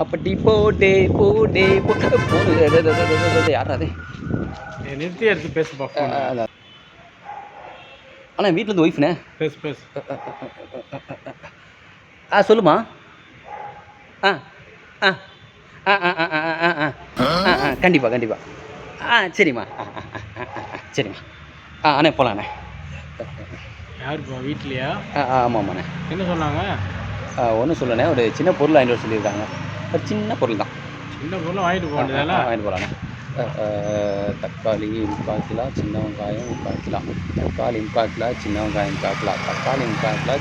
அப்படி போடே போடே போடு போடு யாரா அது நிறுத்தி எடுத்து பேசுப்பா phone. அண்ணா வீட்டிலேருந்து ஒய்ஃப்ண்ணே பேசு பேசு ஆ சொல்லுமா ஆ ஆ ஆ ஆ ஆ ஆ ஆ ஆ ஆ ஆ கண்டிப்பாக கண்டிப்பாக ஆ சரிம்மா ஆ ஆ ஆ ஆ ஆ ஆ சரிம்மா ஆ அண்ணே போகலாண்ணே யாருப்பா வீட்லையா ஆ ஆ ஆமாம் ஆமாண்ணே என்ன சொன்னாங்க ஒன்றும் சொல்லண்ணே ஒரு சின்ன பொருள் வாங்கிட்டு சொல்லியிருக்காங்க ஒரு சின்ன பொருள் தான் சின்ன பொருளும் வாங்கிட்டு போக ஆ, வேண்டியதானே ஆ, வாங்கிட்டு போகலாண்ணே தக்காளி முக்கால் கிலோ சின்ன வெங்காயம் முக்கால் கிலோ. தக்காளி முக்கால் கிலோ சின்ன வெங்காயம் முக்கால் கிலோ. தக்காளி முக்கால் கிலோ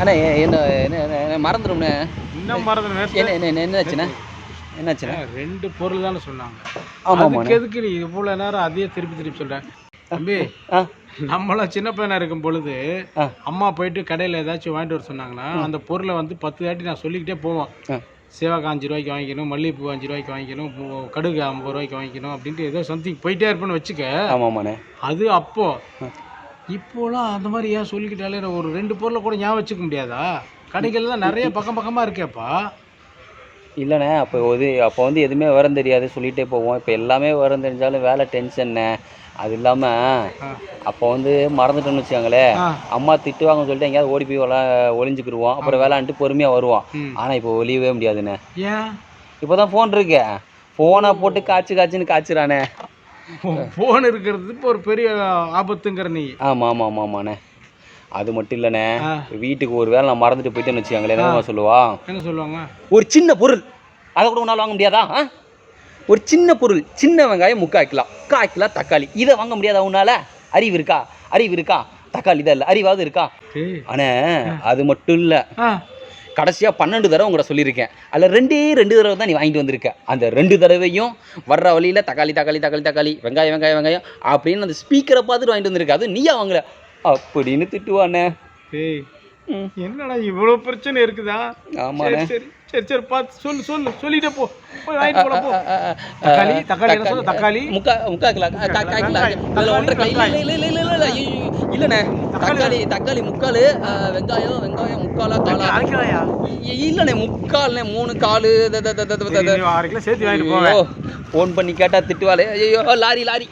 அண்ணே என்ன என்ன மறந்துடும்ண்ணே. இன்னும் மறந்து என்ன என்ன என்ன என்னாச்சுண்ணே என்னாச்சுண்ணே ரெண்டு பொருள் தானே சொன்னாங்க. ஆமாம் எதுக்கு நீ இவ்வளோ நேரம் அதையே திருப்பி திருப்பி சொல்கிறேன் தம்பி ஆ. நம்மளாம் சின்ன பையனா இருக்கும் பொழுது. அம்மா போயிட்டு கடையில் ஏதாச்சும் வாங்கிட்டு வர சொன்னாங்கன்னா அந்த பொருளை வந்து பத்து தாட்டி நான் சொல்லிக்கிட்டே போவேன். ஆ. சேவாக்காய் அஞ்சு ரூபாய்க்கு வாங்கிக்கணும் மல்லிகைப்பூ அஞ்சு ரூபாய்க்கு வாங்கிக்கணும் கடுகு ஐம்பது ரூபாய்க்கு வாங்கிக்கணும் அப்படின்ட்டு ஏதோ சம்திங் போயிட்டே இருப்பேன்னு வச்சுக்க அது அப்போ. இப்போலாம் அந்த மாதிரி ஏன் சொல்லிக்கிட்டாலே ஒரு ரெண்டு பொருளை கூட ஞாபகம் வச்சுக்க முடியாதா? கடைகள் தான் நிறைய பக்கம் பக்கமாக இருக்கேப்பா. இல்லைண்ணே அப்போ இது அப்போ வந்து எதுவுமே விவரம் தெரியாது சொல்லிகிட்டே போவோம். இப்போ எல்லாமே விவரம் தெரிஞ்சாலும் வேலை டென்ஷன்ண்ணே அது இல்லாமல். அப்போ வந்து மறந்துட்டோம்னு வச்சுக்கோங்களேன் அம்மா திட்டுவாங்கன்னு சொல்லிட்டு எங்கேயாவது ஓடி போய் விளா ஒளிஞ்சுக்கிருவோம். அப்புறம் விளாண்டுட்டு பொறுமையாக வருவோம். ஆனால் இப்போ ஒளியவே முடியாதுண்ணே. இப்போ தான் ஃபோன் இருக்கு. ஃபோனை போட்டு காய்ச்சி காய்ச்சின்னு காய்ச்சிறானே. ஃபோன் இருக்கிறது இப்போ ஒரு பெரிய ஆபத்துங்கிற நீ. ஆமாம் ஆமாம் ஆமாம் ஆமாண்ணே. அது மட்டும் இல்லைண்ணே. வீட்டுக்கு ஒரு வேளை நான் மறந்துட்டு போயிட்டேன்னு வச்சுக்கோங்களேன். என்ன சொல்லுவா? என்ன சொல்லுவாங்க? ஒரு சின்ன பொருள். அதை கூட உன்னால் வாங்க முடியாதா? ஒரு சின்ன பொருள். சின்ன வெங்காயம் முக்கால் கிலோ கால் கிலோ தக்காளி. இதை வாங்க முடியாதா உன்னால்? அறிவு இருக்கா? அறிவு இருக்கா? தக்காளி தான் இல்லை. அறிவாவது இருக்கா? ஆனால் அது மட்டும் இல்லை. கடைசியாக பன்னெண்டு தடவை உங்களை சொல்லியிருக்கேன். அதில் ரெண்டே ரெண்டு தடவை தான் நீ வாங்கிட்டு வந்திருக்க. அந்த ரெண்டு தடவையும் வர்ற வழியில் தக்காளி தக்காளி தக்காளி தக்காளி வெங்காயம் வெங்காயம் வெங்காயம் அப்படின்னு அந்த ஸ்பீக்கரை பார்த்துட்டு வாங்கிட்டு வந்திருக்க. அது நீயா வாங்கல? அப்படின்னு திட்டுவானே ஏய் என்னடா இவ்வளோ பிரச்சனை இருக்குதா ஆமாண்ணே சரி சரி சரி பார்த்து சொல்லு சொல்லு சொல்லிட்டே போ போய் வாங்கிட்டு போட போ தக்காளி தக்காளி என்ன சொல்ல தக்காளி முக்கா முக்கா கிலோ கா- கிலோ அதில் ஒன்றரை கிலோ. இல்லை இல்லை இல்லை இல்லை இல்லை இல்லைண்ணே தக்காளி தக்காளி முக்கால் வெங்காயம் வெங்காயம் முக்காலா காலா அரைக்கிறாயா இல்லைண்ணே முக்கால்ண்ணே மூணு காலு அரை கிலோ சேர்த்து வாங்கிட்டு போவேன் ஃபோன் பண்ணி கேட்டா திட்டுவாளே ஐயோ லாரி லாரி